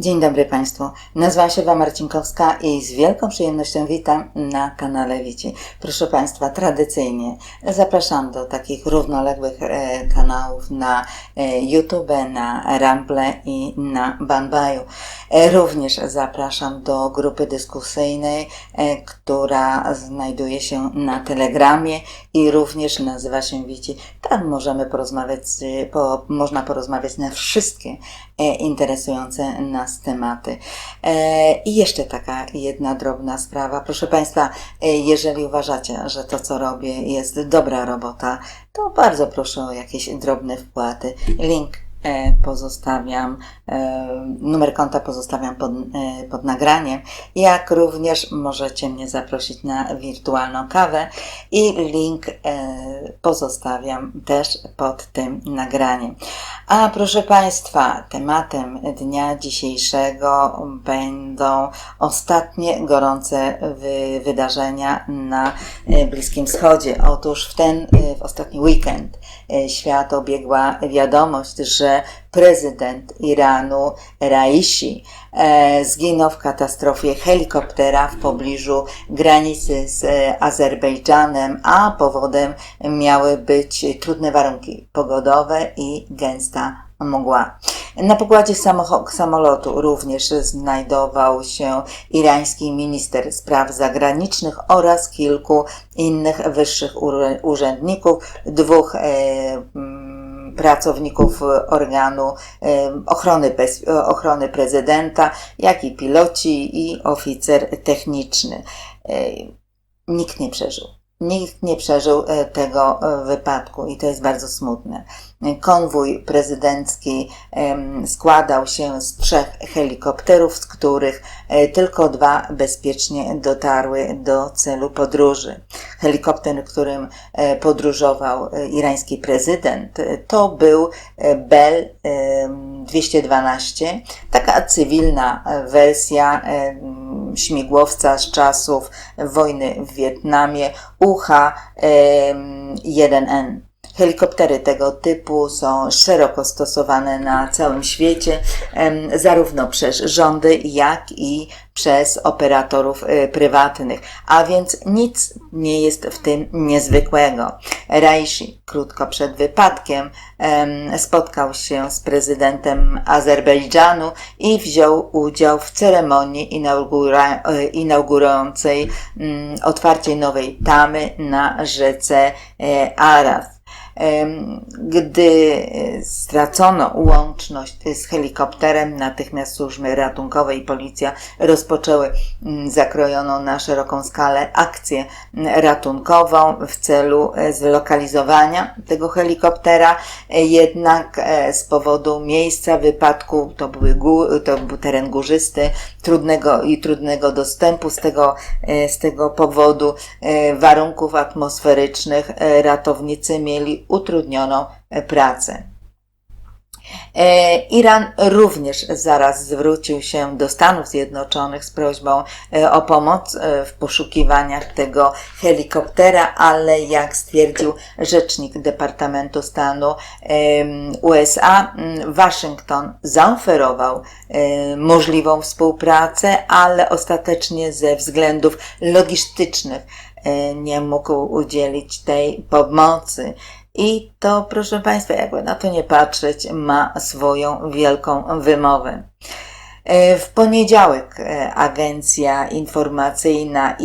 Dzień dobry Państwu. Nazywam się Ewa Marcinkowska i z wielką przyjemnością witam na kanale Wici. Proszę Państwa, tradycyjnie zapraszam do takich równoległych e, kanałów na e, YouTube, na Ramble i na Banbaju. E, również zapraszam do grupy dyskusyjnej, która znajduje się na Telegramie i również nazywa się Wici. Tam możemy porozmawiać, po, można porozmawiać na wszystkie interesujące nas tematy. E, I jeszcze taka jedna drobna sprawa. Proszę Państwa, e, jeżeli uważacie, że to, co robię, jest dobra robota, to bardzo proszę o jakieś drobne wpłaty. Link pozostawiam, e, numer konta pozostawiam pod, e, pod nagraniem, jak również możecie mnie zaprosić na wirtualną kawę i link e, pozostawiam też pod tym nagraniem. A proszę Państwa, tematem dnia dzisiejszego będą ostatnie gorące wy, wydarzenia na e, Bliskim Wschodzie. Otóż w ten e, w ostatni weekend e, świat obiegła wiadomość, że prezydent Iranu Raisi e, zginął w katastrofie helikoptera w pobliżu granicy z e, Azerbejdżanem, a powodem miały być trudne warunki pogodowe i gęsta mgła. Na pokładzie samolotu również znajdował się irański minister spraw zagranicznych oraz kilku innych wyższych urzędników, dwóch e, mm, pracowników organu e, ochrony, bez, ochrony prezydenta, jak i piloci i oficer techniczny. E, Nikt nie przeżył. Nikt nie przeżył e, tego e, wypadku i to jest bardzo smutne. Konwój prezydencki składał się z trzech helikopterów, z których e, tylko dwa bezpiecznie dotarły do celu podróży. Helikopter, którym podróżował irański prezydent, to był Bell em, 212, taka cywilna wersja śmigłowca z czasów wojny w Wietnamie UH-1N. Helikoptery tego typu są szeroko stosowane na całym świecie, zarówno przez rządy, jak i przez operatorów e, prywatnych, a więc nic nie jest w tym niezwykłego. Raishi krótko przed wypadkiem em, spotkał się z prezydentem Azerbejdżanu i wziął udział w ceremonii inaugura- e, inaugurującej mm, otwarcie nowej tamy na rzece e, Aras. Gdy e, stracono łączność z helikopterem, natychmiast służby ratunkowe i policja rozpoczęły mm, zakrojoną na szeroką skalę akcję mm, ratunkową w celu e, zlokalizowania tego helikoptera. E, Jednak e, z powodu miejsca wypadku, to, były gó- to był teren górzysty, trudnego i trudnego dostępu, z tego, e, z tego powodu e, warunków atmosferycznych e, ratownicy mieli utrudnioną pracę. E, Iran również zaraz zwrócił się do Stanów Zjednoczonych z prośbą e, o pomoc e, w poszukiwaniach tego helikoptera, ale jak stwierdził rzecznik Departamentu Stanu USA, m, Waszyngton zaoferował możliwą współpracę, ale ostatecznie ze względów logistycznych nie mógł udzielić tej pomocy. I to, proszę Państwa, jakby na to nie patrzeć, ma swoją wielką wymowę. E, W poniedziałek e, agencja informacyjna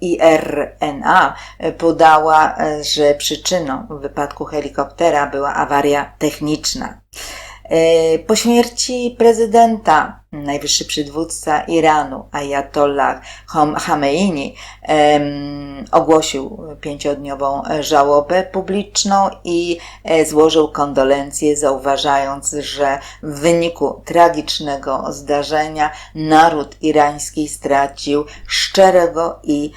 IRNA e, podała, że przyczyną wypadku helikoptera była awaria techniczna. E, Po śmierci prezydenta, najwyższy przywódca Iranu, Ayatollah Khom- Khamenei, em, ogłosił pięciodniową żałobę publiczną i e, złożył kondolencje, zauważając, że w wyniku tragicznego zdarzenia naród irański stracił szczerego i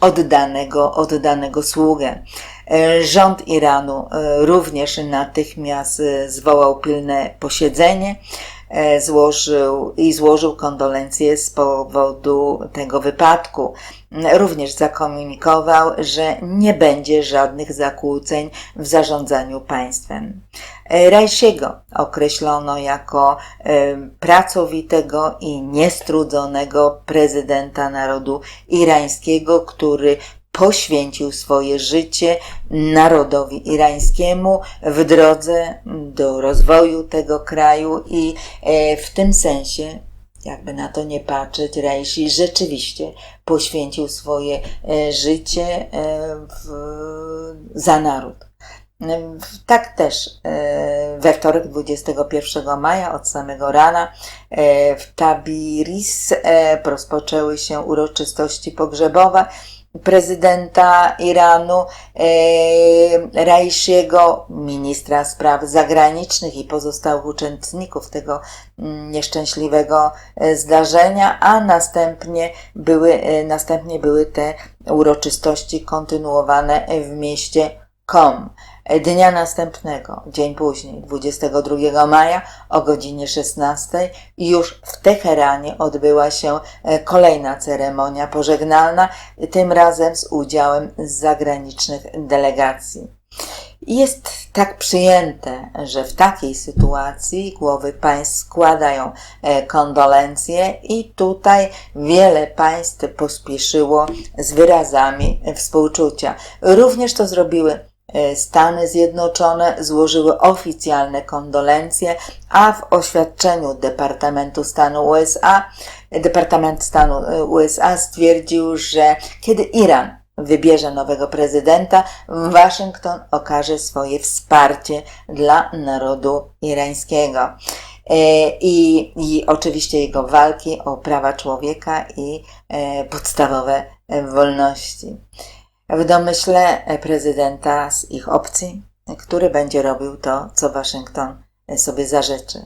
oddanego, oddanego sługę. E, Rząd Iranu e, również natychmiast e, zwołał pilne posiedzenie złożył i złożył kondolencje z powodu tego wypadku. Również zakomunikował, że nie będzie żadnych zakłóceń w zarządzaniu państwem. Rajsiego określono jako pracowitego i niestrudzonego prezydenta narodu irańskiego, który poświęcił swoje życie narodowi irańskiemu w drodze do rozwoju tego kraju i e, w tym sensie jakby na to nie patrzeć, Rejsi rzeczywiście poświęcił swoje e, życie e, w, za naród. Tak też we wtorek 21 maja od samego rana w Tabiris rozpoczęły się uroczystości pogrzebowe prezydenta Iranu e, Raisiego, ministra spraw zagranicznych i pozostałych uczestników tego mm, nieszczęśliwego e, zdarzenia, a następnie były, e, następnie były te uroczystości kontynuowane w mieście Kom. Dnia następnego, dzień później, 22 maja o godzinie 16, już w Teheranie odbyła się e, kolejna ceremonia pożegnalna, tym razem z udziałem zagranicznych delegacji. Jest tak przyjęte, że w takiej sytuacji głowy państw składają e, kondolencje i tutaj wiele państw pospieszyło z wyrazami współczucia. Również to zrobiły Stany Zjednoczone złożyły oficjalne kondolencje, a w oświadczeniu Departamentu Stanu USA, Departament Stanu e, USA stwierdził, że kiedy Iran wybierze nowego prezydenta, Waszyngton okaże swoje wsparcie dla narodu irańskiego. E, I, I oczywiście jego walki o prawa człowieka i podstawowe wolności w domyśle prezydenta z ich opcji, który będzie robił to, co Waszyngton sobie zażyczy.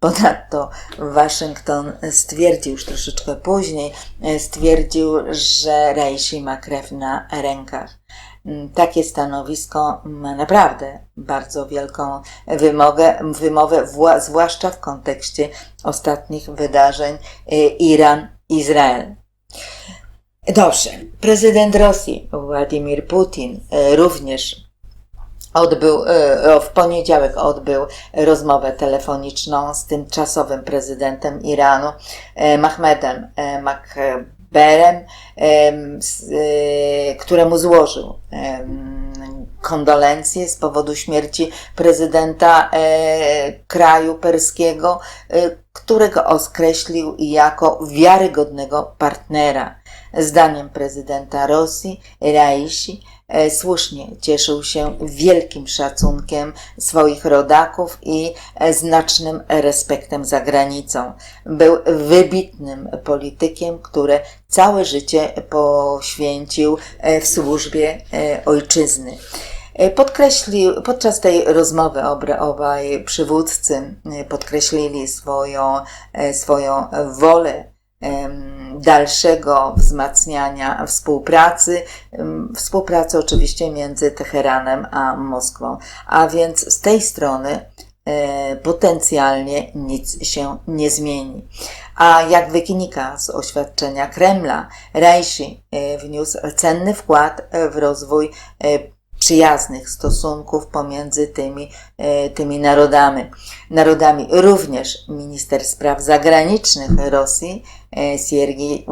Ponadto Waszyngton stwierdził już troszeczkę później, stwierdził, że Reishi ma krew na rękach. Takie stanowisko ma naprawdę bardzo wielką wymogę, wymowę, zwłaszcza w kontekście ostatnich wydarzeń Iran-Izrael. Dobrze. Prezydent Rosji Władimir Putin e, również odbył, e, w poniedziałek odbył rozmowę telefoniczną z tymczasowym prezydentem Iranu, e, Mahmedem Makberem, któremu złożył kondolencje z powodu śmierci prezydenta kraju perskiego, którego określił jako wiarygodnego partnera. Zdaniem prezydenta Rosji, Raishi, e, słusznie cieszył się wielkim szacunkiem swoich rodaków i e, znacznym respektem za granicą. Był wybitnym politykiem, który całe życie poświęcił e, w służbie ojczyzny. Podkreślił, podczas tej rozmowy obaj przywódcy podkreślili swoją, swoją wolę dalszego wzmacniania współpracy, współpracy oczywiście między Teheranem a Moskwą. A więc z tej strony e, potencjalnie nic się nie zmieni. A jak wynika z oświadczenia Kremla, Rajsi e, wniósł cenny wkład w rozwój e, przyjaznych stosunków pomiędzy tymi, e, tymi narodami. Narodami również minister spraw zagranicznych Rosji, e, Siergiej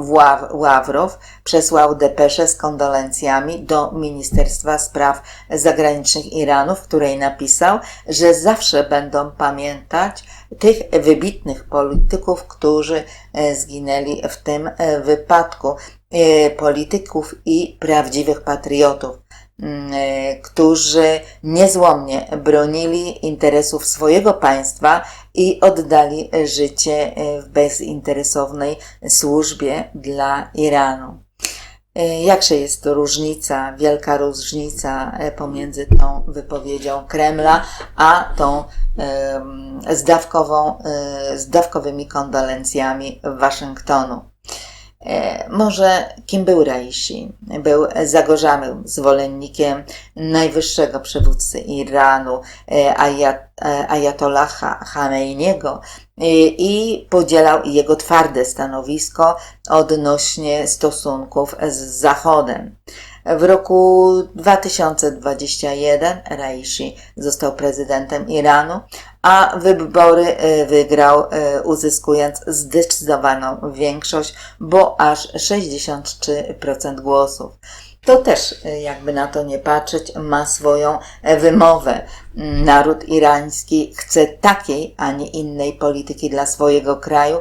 Ławrow, przesłał depeszę z kondolencjami do Ministerstwa Spraw Zagranicznych Iranu, w której napisał, że zawsze będą pamiętać tych wybitnych polityków, którzy e, zginęli w tym wypadku, polityków i prawdziwych patriotów. Mm, e, którzy niezłomnie bronili interesów swojego państwa i oddali życie e, w bezinteresownej służbie dla Iranu. E, jakże jest to różnica, wielka różnica pomiędzy tą wypowiedzią Kremla, a tą zdawkową, zdawkowymi kondolencjami Waszyngtonu. E, może kim był Raishi? Był zagorzałym zwolennikiem najwyższego przywódcy Iranu, e, Ayat, e, Ayatollaha Khameneiego, i, i podzielał jego twarde stanowisko odnośnie stosunków z Zachodem. W roku 2021 Raishi został prezydentem Iranu, a wybory e, wygrał, e, uzyskując zdecydowaną większość, bo aż 63% głosów. To też, e, jakby na to nie patrzeć, ma swoją wymowę. Naród irański chce takiej, a nie innej polityki dla swojego kraju.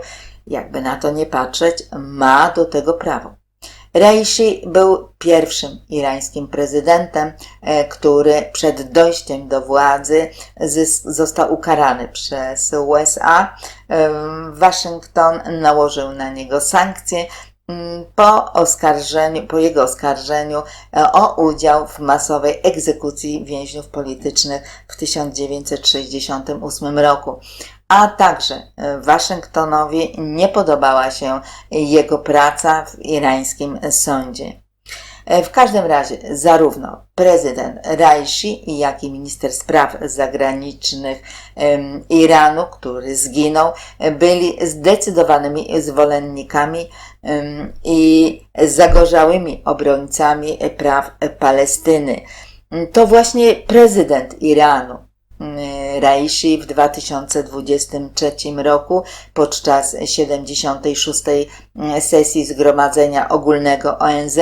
Jakby na to nie patrzeć, ma do tego prawo. Raisi był pierwszym irańskim prezydentem, e, który przed dojściem do władzy został ukarany przez USA. E, Waszyngton nałożył na niego sankcje mm, po oskarżeniu, po jego oskarżeniu e, o udział w masowej egzekucji więźniów politycznych w 1968 roku a także e, Waszyngtonowi nie podobała się jego praca w irańskim sądzie. E, w każdym razie zarówno prezydent Raisi, jak i minister spraw zagranicznych Iranu, który zginął, byli zdecydowanymi zwolennikami i zagorzałymi obrońcami praw Palestyny. To właśnie prezydent Iranu Raisi w 2023 roku podczas 76. sesji Zgromadzenia Ogólnego ONZ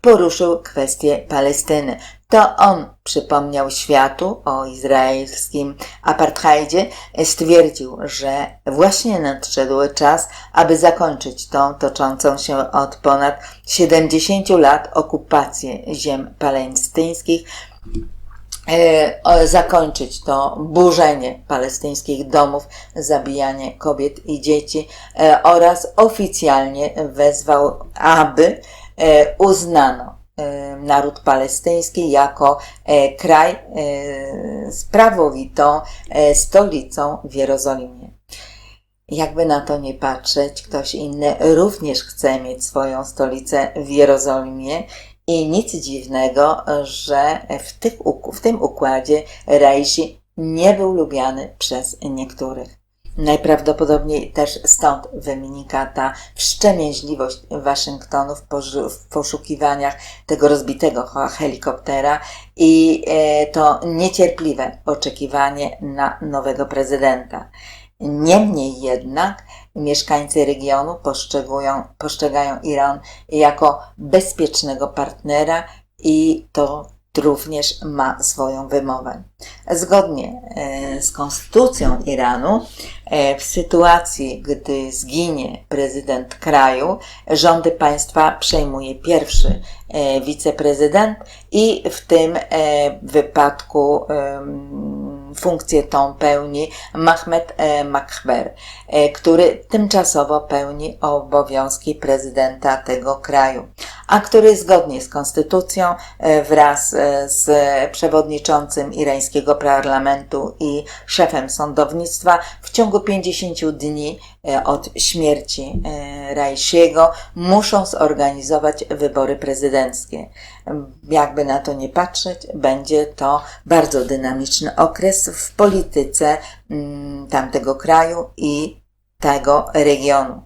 poruszył kwestię Palestyny. To on przypomniał światu o izraelskim apartheidzie, stwierdził, że właśnie nadszedł czas, aby zakończyć tą toczącą się od ponad 70 lat okupację ziem palestyńskich zakończyć to burzenie palestyńskich domów, zabijanie kobiet i dzieci e, oraz oficjalnie wezwał, aby e, uznano naród palestyński jako kraj z prawowitą stolicą w Jerozolimie. Jakby na to nie patrzeć, ktoś inny również chce mieć swoją stolicę w Jerozolimie i nic dziwnego, że w, tych, w tym układzie Reisi nie był lubiany przez niektórych. Najprawdopodobniej też stąd wynika ta wstrzemięźliwość Waszyngtonu w poszukiwaniach tego rozbitego helikoptera i e, to niecierpliwe oczekiwanie na nowego prezydenta. Niemniej jednak mieszkańcy regionu postrzegają, Iran jako bezpiecznego partnera i to również ma swoją wymowę. Zgodnie e, z konstytucją Iranu, e, w sytuacji, gdy zginie prezydent kraju, rządy państwa przejmuje pierwszy e, wiceprezydent i w tym wypadku funkcję tą pełni Mahmed e, Makhber, e, który tymczasowo pełni obowiązki prezydenta tego kraju, a który zgodnie z konstytucją e, wraz z przewodniczącym irańskiego parlamentu i szefem sądownictwa w ciągu 50 dni od śmierci Raisiego muszą zorganizować wybory prezydenckie. Jakby na to nie patrzeć, będzie to bardzo dynamiczny okres w polityce mm, tamtego kraju i tego regionu.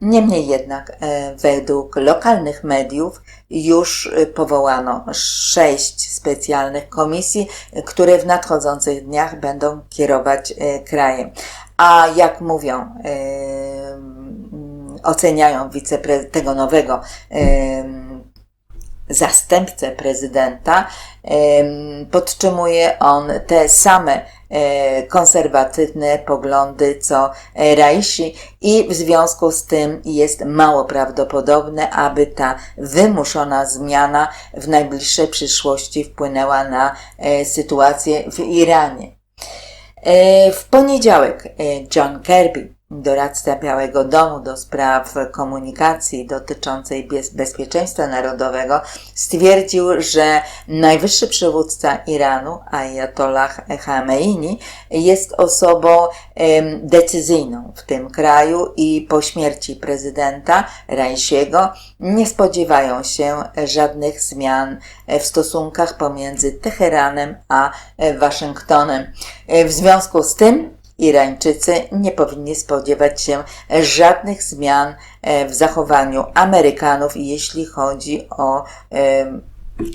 Niemniej jednak, e, według lokalnych mediów już powołano sześć specjalnych komisji, które w nadchodzących dniach będą kierować e, krajem. A jak mówią, e, oceniają wicepre- tego nowego zastępcę prezydenta, podtrzymuje on te same e, konserwatywne poglądy co Raisi i w związku z tym jest mało prawdopodobne, aby ta wymuszona zmiana w najbliższej przyszłości wpłynęła na e, sytuację w Iranie. E, w poniedziałek John Kirby doradca Białego Domu do spraw komunikacji dotyczącej bezpieczeństwa narodowego, stwierdził, że najwyższy przywódca Iranu, Ayatollah Khamenei, jest osobą decyzyjną w tym kraju i po śmierci prezydenta Raisiego nie spodziewają się żadnych zmian w stosunkach pomiędzy Teheranem a Waszyngtonem. W związku z tym Irańczycy nie powinni spodziewać się żadnych zmian e, w zachowaniu Amerykanów, jeśli chodzi o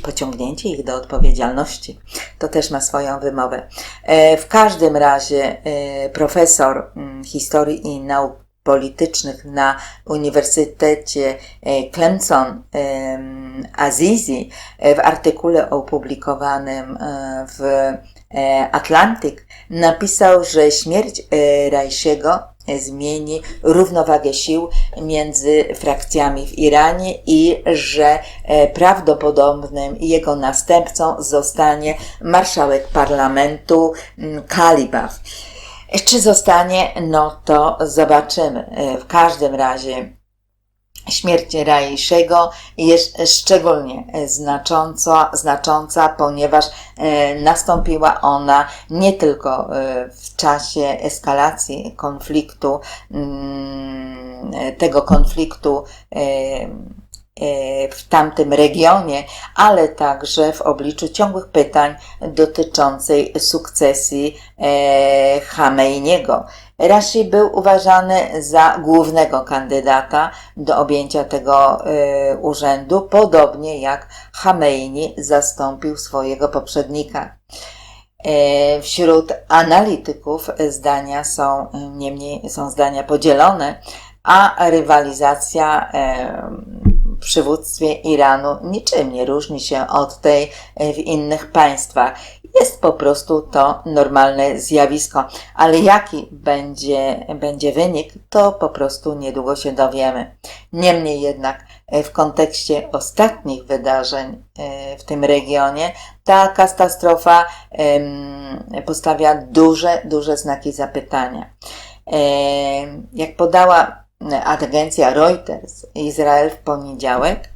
pociągnięcie ich do odpowiedzialności. To też ma swoją wymowę. E, w każdym razie e, profesor mm, historii i nauk politycznych na Uniwersytecie Clemson Azizi w artykule opublikowanym w Atlantic napisał, że śmierć Rajsiego zmieni równowagę sił między frakcjami w Iranie i że e, prawdopodobnym jego następcą zostanie marszałek parlamentu Kalibaf. Czy zostanie? No to zobaczymy. E, w każdym razie Śmierć Rajszego jest szczególnie znacząca, znacząca, ponieważ e, nastąpiła ona nie tylko e, w czasie eskalacji konfliktu, mm, tego konfliktu e, w tamtym regionie, ale także w obliczu ciągłych pytań dotyczącej sukcesji Hameiniego. Rashi był uważany za głównego kandydata do objęcia tego y, urzędu, podobnie jak Hameini zastąpił swojego poprzednika. Y, wśród analityków zdania są niemniej są zdania podzielone, a rywalizacja y, w przywództwie Iranu niczym nie różni się od tej w innych państwach. Jest po prostu to normalne zjawisko, ale jaki będzie, będzie wynik, to po prostu niedługo się dowiemy. Niemniej jednak e, w kontekście ostatnich wydarzeń e, w tym regionie, ta katastrofa postawia duże, duże znaki zapytania. E, jak podała agencja Reuters, Izrael w poniedziałek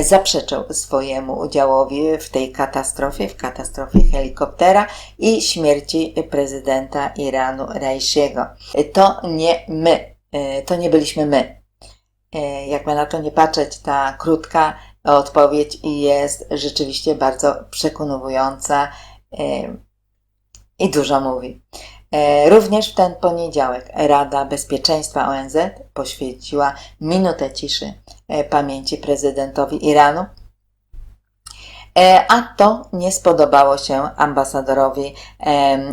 zaprzeczał swojemu udziałowi w tej katastrofie, w katastrofie helikoptera i śmierci prezydenta Iranu Raisiego. To nie my, to nie byliśmy my. Jakby na to nie patrzeć, ta krótka odpowiedź jest rzeczywiście bardzo przekonująca i dużo mówi. Również w ten poniedziałek Rada Bezpieczeństwa ONZ poświęciła minutę ciszy E, pamięci prezydentowi Iranu. E, a to nie spodobało się ambasadorowi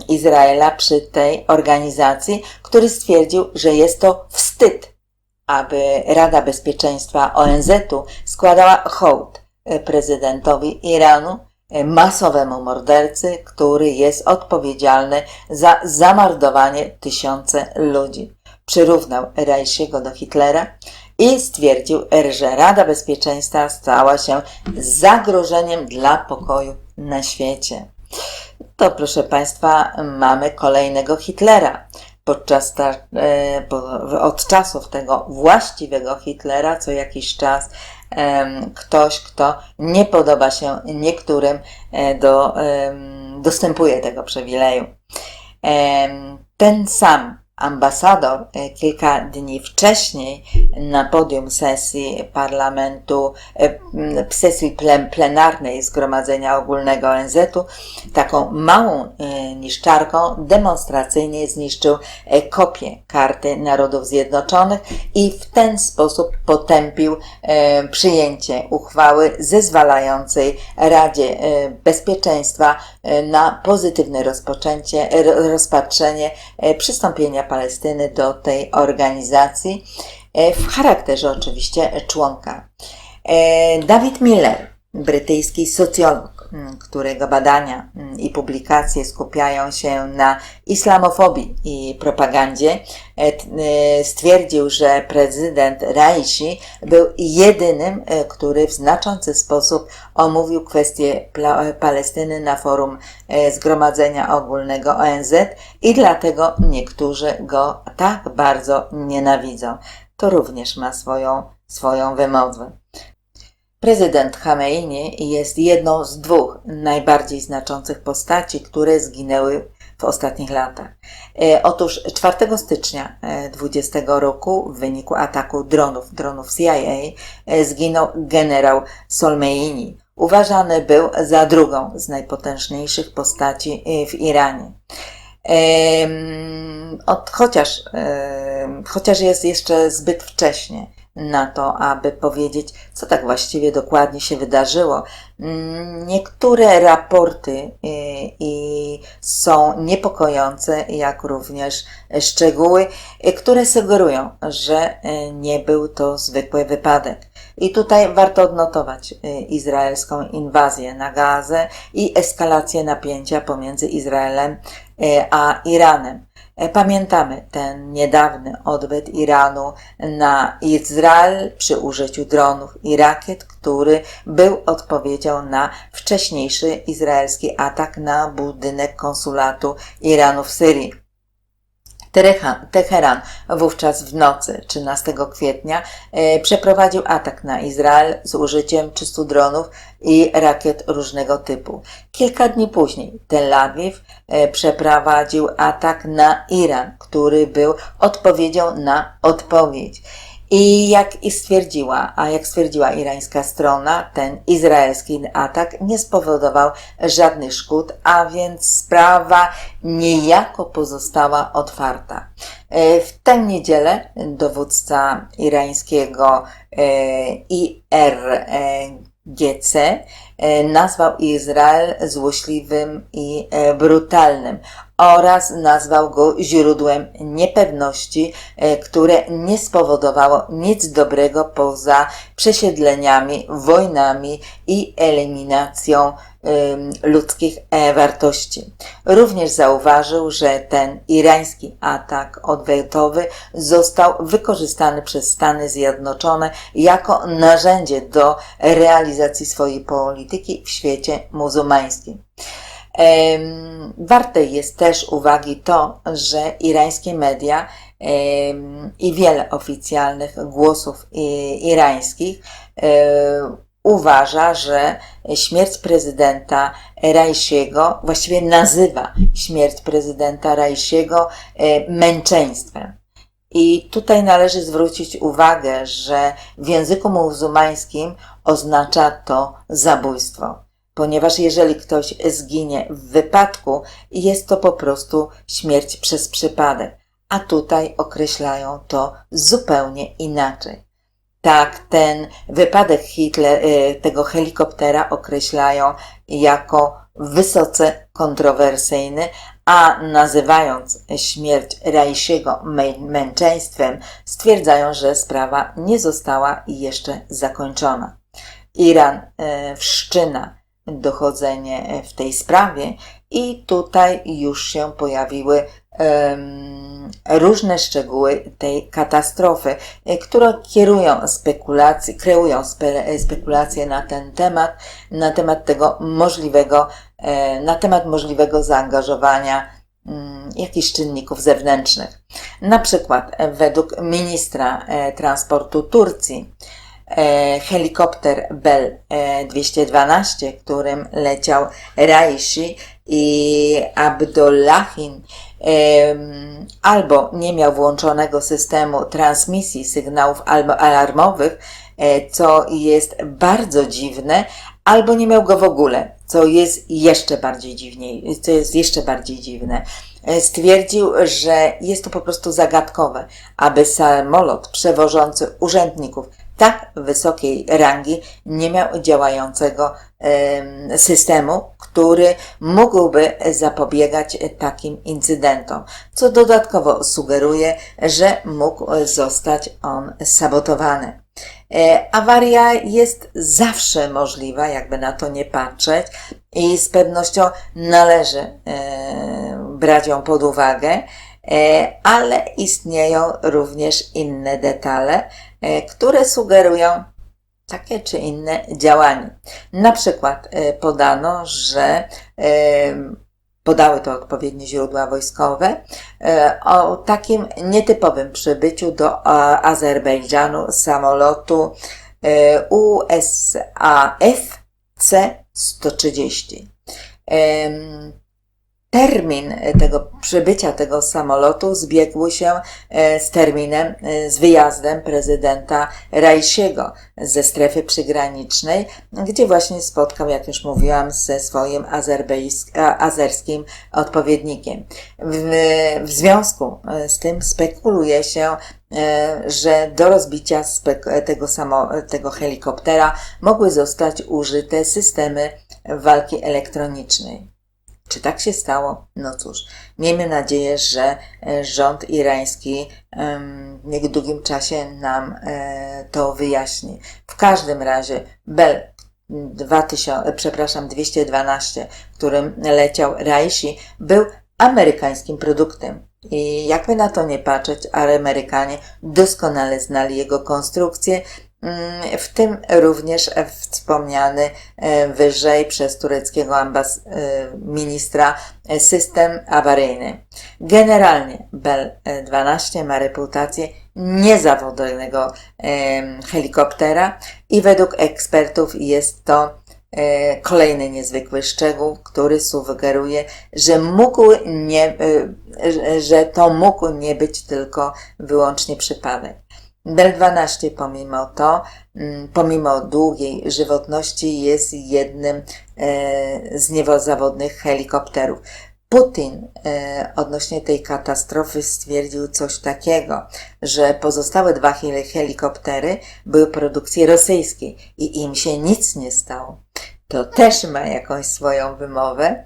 Izraela przy tej organizacji, który stwierdził, że jest to wstyd, aby Rada Bezpieczeństwa ONZ-u składała hołd e, prezydentowi Iranu, masowemu mordercy, który jest odpowiedzialny za zamordowanie tysiące ludzi. Przyrównał Rajsiego do Hitlera i stwierdził, że Rada Bezpieczeństwa stała się zagrożeniem dla pokoju na świecie. To, proszę Państwa, mamy kolejnego Hitlera. Podczas ta, e, od czasów tego właściwego Hitlera, co jakiś czas ktoś, kto nie podoba się niektórym, e, do, dostępuje tego przywileju. Ten sam ambasador e, kilka dni wcześniej na podium sesji parlamentu, e, sesji plenarnej Zgromadzenia Ogólnego ONZ-u, taką małą e, niszczarką demonstracyjnie zniszczył kopię karty Narodów Zjednoczonych i w ten sposób potępił przyjęcie uchwały zezwalającej Radzie Bezpieczeństwa na pozytywne rozpoczęcie, rozpatrzenie przystąpienia Palestyny do tej organizacji e, w charakterze oczywiście członka. E, David Miller, brytyjski socjolog, którego badania i publikacje skupiają się na islamofobii i propagandzie, e, stwierdził, że prezydent Raisi był jedynym, który w znaczący sposób omówił kwestię Palestyny na forum Zgromadzenia Ogólnego ONZ i dlatego niektórzy go tak bardzo nienawidzą. To również ma swoją, swoją wymowę. Prezydent Hameini jest jedną z dwóch najbardziej znaczących postaci, które zginęły w ostatnich latach. E, otóż 4 stycznia 2020 e, roku w wyniku ataku dronów, dronów CIA, e, zginął generał Solmeini. Uważany był za drugą z najpotężniejszych postaci w Iranie. chociaż, chociaż jest jeszcze zbyt wcześnie na to, aby powiedzieć, co tak właściwie dokładnie się wydarzyło. Mm, niektóre raporty y, i są niepokojące, jak również szczegóły, y, które sugerują, że y, nie był to zwykły wypadek. I tutaj warto odnotować izraelską inwazję na Gazę i eskalację napięcia pomiędzy Izraelem a Iranem. E, pamiętamy ten niedawny odbyt Iranu na Izrael przy użyciu dronów i rakiet, który był odpowiedzią na wcześniejszy izraelski atak na budynek konsulatu Iranu w Syrii. Teheran wówczas w nocy 13 kwietnia e, przeprowadził atak na Izrael z użyciem 300 dronów i rakiet różnego typu. Kilka dni później Tel Awiw e, przeprowadził atak na Iran, który był odpowiedzią na odpowiedź. I jak i stwierdziła, a jak stwierdziła irańska strona, ten izraelski atak nie spowodował żadnych szkód, a więc sprawa niejako pozostała otwarta. E, w tę niedzielę dowódca irańskiego e, IRGC e, nazwał Izrael złośliwym i brutalnym oraz nazwał go źródłem niepewności, e, które nie spowodowało nic dobrego poza przesiedleniami, wojnami i eliminacją ludzkich e, wartości. Również zauważył, że ten irański atak odwetowy został wykorzystany przez Stany Zjednoczone jako narzędzie do realizacji swojej polityki w świecie muzułmańskim. Warte jest też uwagi to, że irańskie media i wiele oficjalnych głosów irańskich uważa, że śmierć prezydenta Rajsiego, właściwie nazywa śmierć prezydenta Rajsiego męczeństwem. I tutaj należy zwrócić uwagę, że w języku muzułmańskim oznacza to zabójstwo ponieważ jeżeli ktoś zginie w wypadku, jest to po prostu śmierć przez przypadek, a tutaj określają to zupełnie inaczej. Tak, ten wypadek Hitler, y, tego helikoptera określają jako wysoce kontrowersyjny, a nazywając śmierć Rajsiego męczeństwem, stwierdzają, że sprawa nie została jeszcze zakończona. Iran y, wszczyna dochodzenie w tej sprawie i tutaj już się pojawiły różne szczegóły tej katastrofy, e, które kierują spekulacje, kreują spe, spekulacje na ten temat, na temat tego możliwego, e, na temat możliwego zaangażowania um, jakichś czynników zewnętrznych. Na przykład według ministra e, transportu Turcji, E, helikopter Bell 212, e, którym leciał Raishi i Abdullahin, albo nie miał włączonego systemu transmisji sygnałów alarmowych, e, co jest bardzo dziwne, albo nie miał go w ogóle, co jest jeszcze bardziej dziwniej, co jest jeszcze bardziej dziwne. Stwierdził, że jest to po prostu zagadkowe, aby samolot przewożący urzędników tak wysokiej rangi nie miał działającego systemu, który mógłby zapobiegać takim incydentom, co dodatkowo sugeruje, że mógł zostać on sabotowany. E, awaria jest zawsze możliwa, jakby na to nie patrzeć, i z pewnością należy e, brać ją pod uwagę, e, ale istnieją również inne detale, które sugerują takie czy inne działanie. Na przykład e, podano, że e, podały to odpowiednie źródła wojskowe, o takim nietypowym przybyciu do Azerbejdżanu samolotu USAF C-130. Termin tego przybycia tego samolotu zbiegł się e, z terminem, e, z wyjazdem prezydenta Rajsiego ze strefy przygranicznej, gdzie właśnie spotkał, jak już mówiłam, ze swoim azerskim odpowiednikiem. W, w związku e, z tym spekuluje się, że do rozbicia tego, samo, tego helikoptera mogły zostać użyte systemy walki elektronicznej. Czy tak się stało? No cóż, miejmy nadzieję, że e, rząd irański w niedługim czasie nam e, to wyjaśni. W każdym razie Bell 2000, przepraszam, 212, którym leciał Raisi, był amerykańskim produktem. I jakby na to nie patrzeć, ale Amerykanie doskonale znali jego konstrukcję w tym również wspomniany e, wyżej przez tureckiego ambas e, ministra e, system awaryjny. Generalnie Bell 12 ma reputację niezawodnego helikoptera i według ekspertów jest to kolejny niezwykły szczegół, który sugeruje, że mógł nie, że to mógł nie być tylko wyłącznie przypadek. Bel 12 pomimo to, mm, pomimo długiej żywotności jest jednym e, z niewozawodnych helikopterów. Putin e, odnośnie tej katastrofy stwierdził coś takiego, że pozostałe dwa helikoptery były produkcji rosyjskiej i im się nic nie stało. To też ma jakąś swoją wymowę.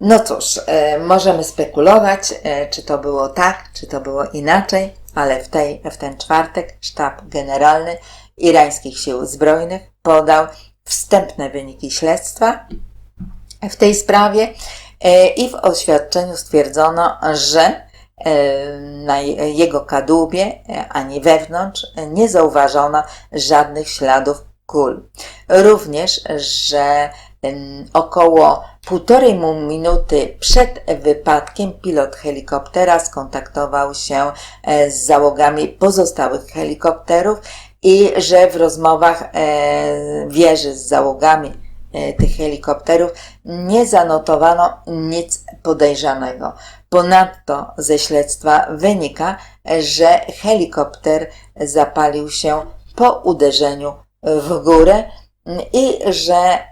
No cóż, e, możemy spekulować, czy to było tak, czy to było inaczej ale w, tej, w ten czwartek sztab generalny irańskich sił zbrojnych podał wstępne wyniki śledztwa w tej sprawie e, i w oświadczeniu stwierdzono, że e, na jego kadłubie ani wewnątrz nie zauważono żadnych śladów kul. Również, że Około półtorej minuty przed wypadkiem pilot helikoptera skontaktował się e, z załogami pozostałych helikopterów i że w rozmowach e, wieży z załogami e, tych helikopterów nie zanotowano nic podejrzanego. Ponadto ze śledztwa wynika, że helikopter zapalił się po uderzeniu w górę i że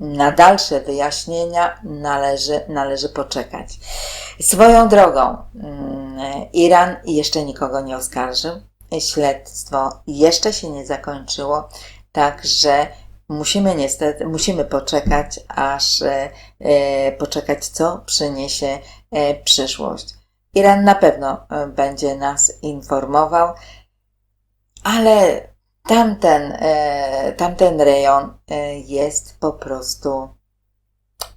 na dalsze wyjaśnienia należy, należy poczekać. Swoją drogą, mm, Iran jeszcze nikogo nie oskarżył. Śledztwo jeszcze się nie zakończyło, także musimy niestety, musimy poczekać, aż e, e, poczekać, co przyniesie e, przyszłość. Iran na pewno będzie nas informował, ale tamten, e, tamten rejon e, jest po prostu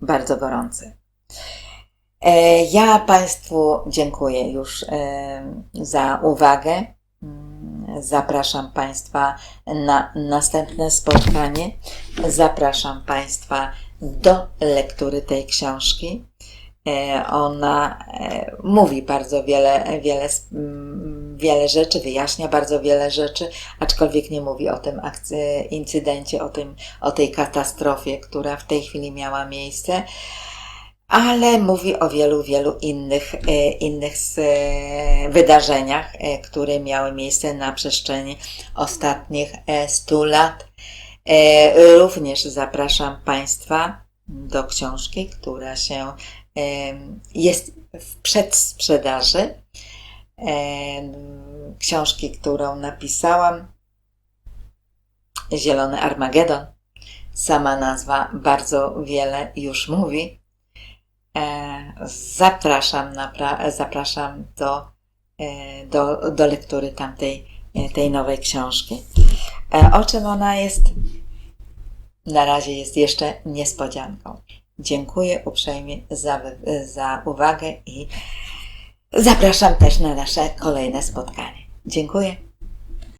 bardzo gorący. E, ja Państwu dziękuję już za uwagę. Mm, zapraszam Państwa na następne spotkanie. Zapraszam Państwa do lektury tej książki. Ona mówi bardzo wiele, wiele wiele rzeczy, wyjaśnia bardzo wiele rzeczy, aczkolwiek nie mówi o tym incydencie, o, tym, o tej katastrofie, która w tej chwili miała miejsce ale mówi o wielu, wielu innych, e, innych e, wydarzeniach, e, które miały miejsce na przestrzeni ostatnich 100 lat. Również zapraszam Państwa do książki, która się jest w przedsprzedaży książki, którą napisałam. Zielony Armagedon. Sama nazwa bardzo wiele już mówi. E, zapraszam, zapraszam do, e, do, do lektury tamtej e, tej nowej książki. O czym ona jest? Na razie jest jeszcze niespodzianką. Dziękuję uprzejmie za, za uwagę i Zapraszam też na nasze kolejne spotkanie. Dziękuję.